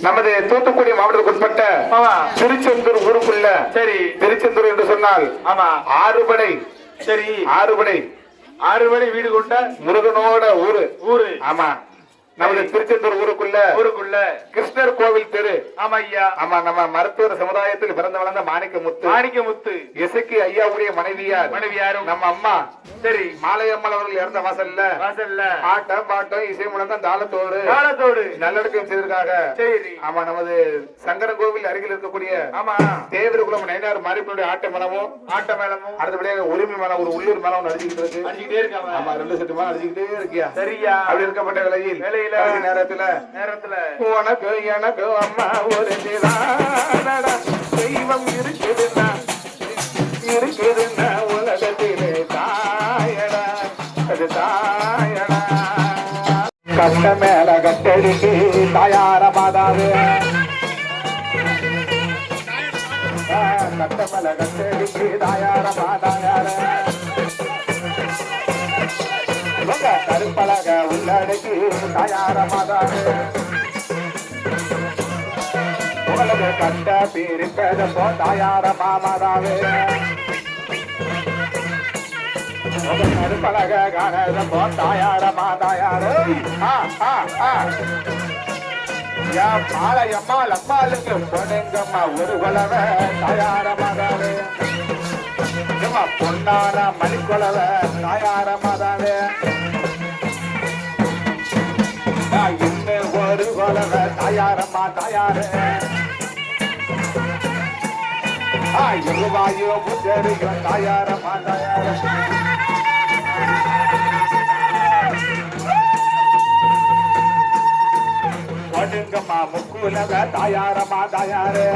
நமது தூத்துக்குடி மாவட்டத்துக்கு உட்பட்ட திருச்செந்தூர் ஊருக்குள்ள சரி. திருச்செந்தூர் என்று சொன்னால் ஆமா. ஆறுபடை. சரி. ஆறுபடை. ஆறு மணி வீடு கொண்ட முருகனோட ஊரு. ஊரு. ஆமா. நமது திருச்செந்தூர் ஊருக்குள்ள ஊருக்குள்ள கிருஷ்ணர் கோவில் தெரு. ஆமா ஐயா ஆமா நம்ம மருத்துவர் சமுதாயத்தில் பிறந்த வளர்ந்த மாணிக்க முத்து மாணிக்க முத்து எசக்கி ஐயாவுடைய மனைவியார். மனைவி யாரும் நம்ம அம்மா. சரி. மாலையம்மாள் அவர்கள் இறந்த வாசல்ல. வாசல்ல. ஆட்டம் பாட்டம் இசை முழக்கம் தாளத்தோடு. காலத்தோடு நல்லடக்கம் செய்திருக்காங்க. சரி. ஆமா நமது சங்கரன் கோவில் அருகில் இருக்கக்கூடிய ஆமா. தேவர் குலம் நயனார் மாரிப்பனுடைய ஆட்ட மனமும் ஆட்ட மேளமும் அடுத்தபடியாக உரிமை மனம் ஒரு உள்ளூர் மனம் நடிச்சுக்கிட்டு இருக்கு. அடிச்சுக்கிட்டே இருக்காம ஆமா ரெண்டு செட்டு மனம் நடிச்சுக்கிட்டே இருக்கியா? சரியா. அப்படி இருக்கப்பட்ட வேளையில் வேளையில நேரத்துல. நேரத்துல. உனக்கு எனக்கு அம்மா ஒரு நிதானடா தெய்வம் இருக்குதுன்னா இருக்குதுன்னா உலகத்திலே தாயடா. அது தாயடா. கட்ட மேல கட்டடிக்கு தாயார மாதாவே. கட்ட மேல கட்டடிக்கு தாயார மாதாயார உங்க கருப்பலக உள்ளடக்கி தாயார மாதாவே. உங்களது கண்ட பிரிப்பது போ தாயார மாமாதாவே. உங்க கருப்பலக காணது போ தாயார மாதாயாரே. ஆ ஆ ஆ. பாளையம்மா லம்மாளுக்கு பொண்ணுங்கம்மா ஒரு குலவ தயாரமா மாதாவே ஏம்மா பொன்னான தாயார மாதாவே. நான் ஒரு குலவ தாயாரம்மா தாயாரு. ஆ இருவாயோ புத்தரியும் தாயாரம்மா தாயாரே. பொண்ணுங்கம்மா முக்குலவ தாயாரம்மா தாயாரே.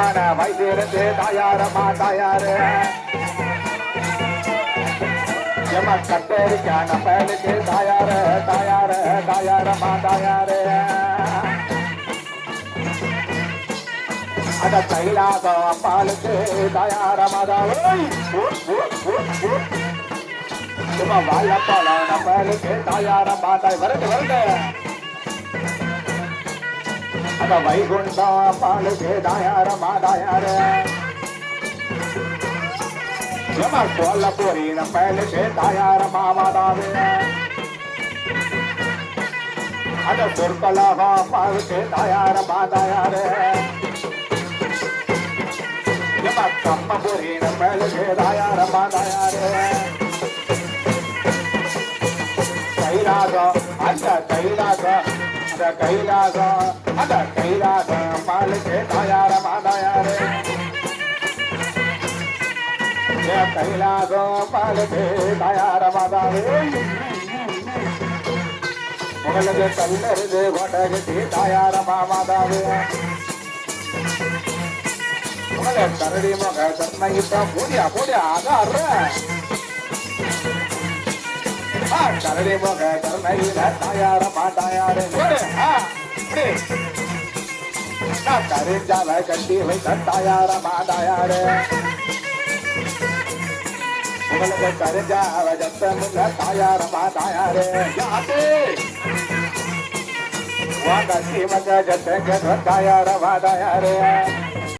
முத்தான வைத்திருந்து தாயாரம்மா தாயாரு. எம கட்டரிக்கான பயலுக்கு தாயார தாயார தாயாரம்மா தாயாரு. அத கைலாக அப்பாளுக்கு தாயாரம்மா தாயே சும்மா வாழப்பாள நம்மளுக்கு தாயாரம்மா தாய் வரட்டு வரட்டு. அத வைகுண்டம் அம்பாளுக்கு தாயாரம்மா தாயாரே ஏமா சொல்ல போறி நம்மளுக்கு தாயார மாமாதாவே அத சொற்களாக அம்மாவுக்கு தாயார மாதாயாரே ஏமா கம்ம போறி நம்மளுக்கு தாயார மாதாயாரே கைலாகம் அந்த கைலாகம் அந்த கைலாகம் அந்த கைலாகம் அம்மாளுக்கு தாயார மாதாயாரே. கைலாகம் பாலுக்கு தயார மாதாவே. உங்களுக்கு கல்லருது கொடகுட்டி தாயார மாதாவே. உங்களை கரடி முக தன்மையிட்ட போடியா போடியா அதான் கரடி போக கருணையில தாயார மாட்டாயாரு கரிஞ்சால கட்டி வைத்த தாயார மாட்டாயாரு உங்களுக்கு கரிஞ்சால அவஜத்தமுள்ள தாயார தாயாரே யாத்தே வாங்க சீமக ஜத்தங்க தாயார தாயாரே